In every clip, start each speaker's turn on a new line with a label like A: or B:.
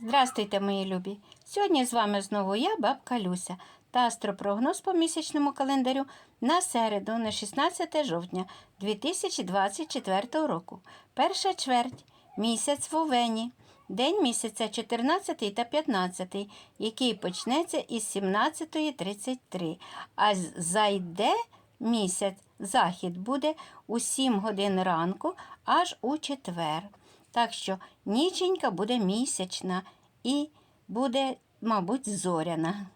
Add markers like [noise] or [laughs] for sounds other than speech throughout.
A: Здрастуйте, мої любі! Сьогодні з вами знову я, бабка Люся, та астропрогноз по місячному календарю на середу, на 16 жовтня 2024 року. Перша чверть, місяць в Овені, день місяця 14 та 15, який почнеться із 17.33, а зайде місяць, захід буде у 7 годин ранку аж у четвер. Так що ніченька буде місячна і буде, мабуть, зоряна.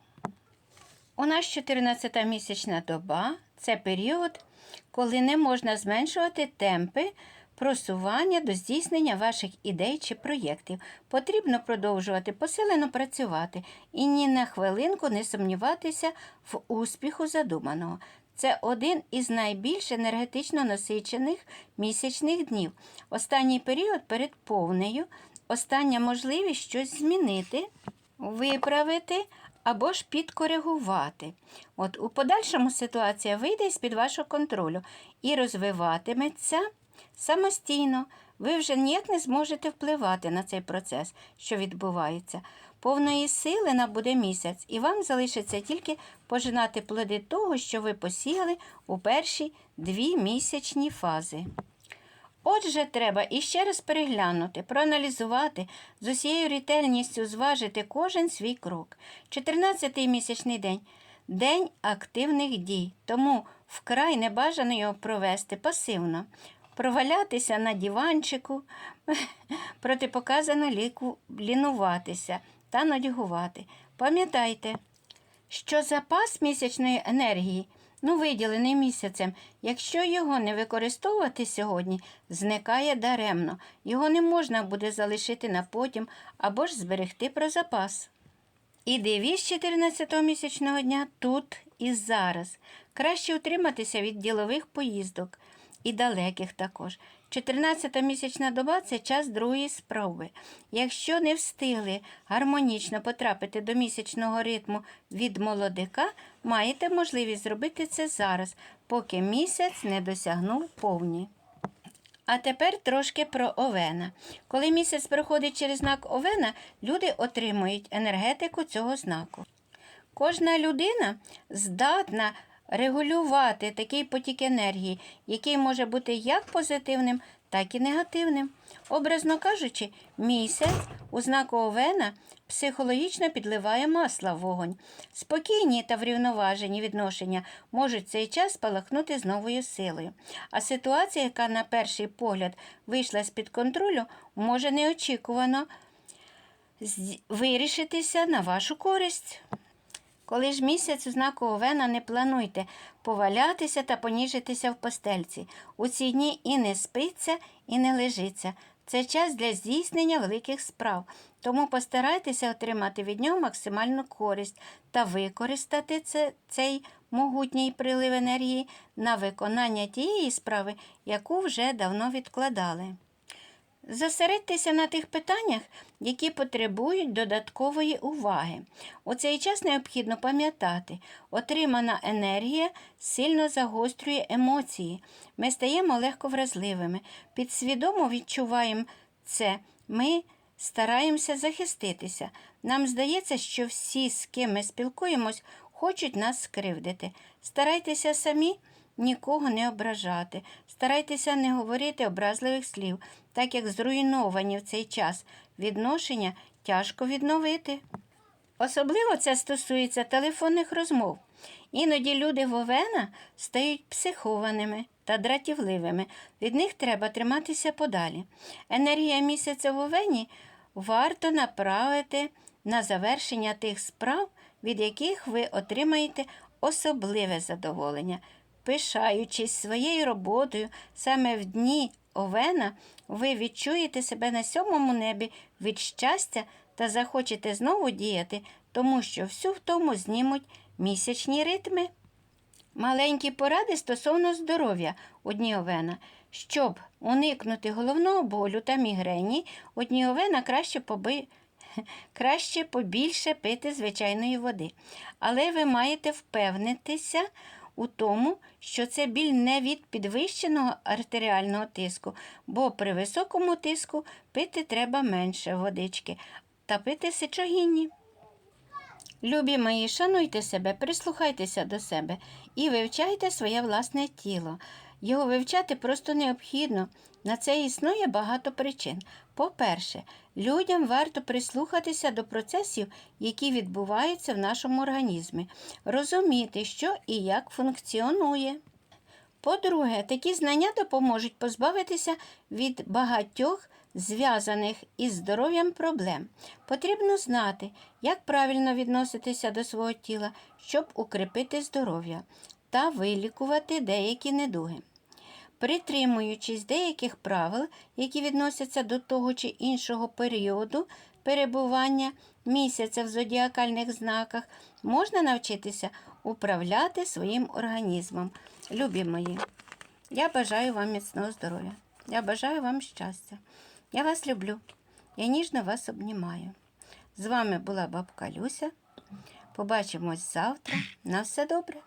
A: У нас 14 місячна доба це період, коли не можна зменшувати темпи просування до здійснення ваших ідей чи проєктів. Потрібно продовжувати посилено працювати і ні на хвилинку не сумніватися в успіху задуманого. Це один із найбільш енергетично насичених місячних днів. Останній період перед повнею, остання можливість щось змінити, виправити або ж підкоригувати. От у подальшому ситуація вийде з-під вашого контролю і розвиватиметься самостійно. Ви вже ніяк не зможете впливати на цей процес, що відбувається. Повної сили набуде місяць, і вам залишиться тільки пожинати плоди того, що ви посіяли у перші дві місячні фази. Отже, треба іще раз переглянути, проаналізувати, з усією ретельністю зважити кожен свій крок. 14-й місячний день день активних дій, тому вкрай не бажано його провести пасивно. Провалятися на диванчику, [laughs] протипоказано ліку, лінуватися та нудьгувати. Пам'ятайте, що запас місячної енергії, ну виділений місяцем, якщо його не використовувати сьогодні, зникає даремно. Його не можна буде залишити на потім або ж зберегти про запас. І девіз 14-го місячного дня тут і зараз. Краще утриматися від ділових поїздок і далеких також. 14-та місячна доба це час другої спроби. Якщо не встигли гармонічно потрапити до місячного ритму від молодика, маєте можливість зробити це зараз, поки місяць не досягнув повні. А тепер трошки про Овена. Коли місяць проходить через знак Овена, люди отримують енергетику цього знаку. Кожна людина здатна регулювати такий потік енергії, який може бути як позитивним, так і негативним. Образно кажучи, місяць у знаку Овена психологічно підливає масла в вогонь. Спокійні та врівноважені відношення можуть цей час спалахнути з новою силою. А ситуація, яка на перший погляд вийшла з-під контролю, може неочікувано вирішитися на вашу користь. Коли ж місяць у знаку Овена не плануйте повалятися та поніжитися в постельці. У ці дні і не спиться, і не лежиться. Це час для здійснення великих справ, тому постарайтеся отримати від нього максимальну користь та використати це, цей могутній прилив енергії на виконання тієї справи, яку вже давно відкладали. Зосередьтеся на тих питаннях, які потребують додаткової уваги. У цей час необхідно пам'ятати, отримана енергія сильно загострює емоції. Ми стаємо легко вразливими, підсвідомо відчуваємо це. Ми стараємося захиститися. Нам здається, що всі, з ким ми спілкуємось, хочуть нас скривдити. Старайтеся самі нікого не ображати. Старайтеся не говорити образливих слів, так як зруйновані в цей час відношення тяжко відновити. Особливо це стосується телефонних розмов. Іноді люди Вовена стають психованими та дратівливими. Від них треба триматися подалі. Енергія місяця в Овені варто направити на завершення тих справ, від яких ви отримаєте особливе задоволення. Пишаючись своєю роботою, саме в дні Овена ви відчуєте себе на сьомому небі від щастя та захочете знову діяти, тому що всю втому знімуть місячні ритми. Маленькі поради стосовно здоров'я у дні Овена. Щоб уникнути головного болю та мігрені, у дні Овена краще поби... [laughs] краще побільше пити звичайної води. Але ви маєте впевнитися у тому, що це біль не від підвищеного артеріального тиску, бо при високому тиску пити треба менше водички. та пити сичогінні. Любі мої, шануйте себе, прислухайтеся до себе і вивчайте своє власне тіло. Його вивчати просто необхідно. На це існує багато причин. По-перше, людям варто прислухатися до процесів, які відбуваються в нашому організмі, розуміти, що і як функціонує. По-друге, такі знання допоможуть позбавитися від багатьох зв'язаних із здоров'ям проблем. Потрібно знати, як правильно відноситися до свого тіла, щоб укріпити здоров'я та вилікувати деякі недуги. Притримуючись деяких правил, які відносяться до того чи іншого періоду перебування місяця в зодіакальних знаках, можна навчитися управляти своїм організмом. Любі мої, я бажаю вам міцного здоров'я. Я бажаю вам щастя. Я вас люблю. Я ніжно вас обнімаю. З вами була бабка Люся. Побачимось завтра. На все добре.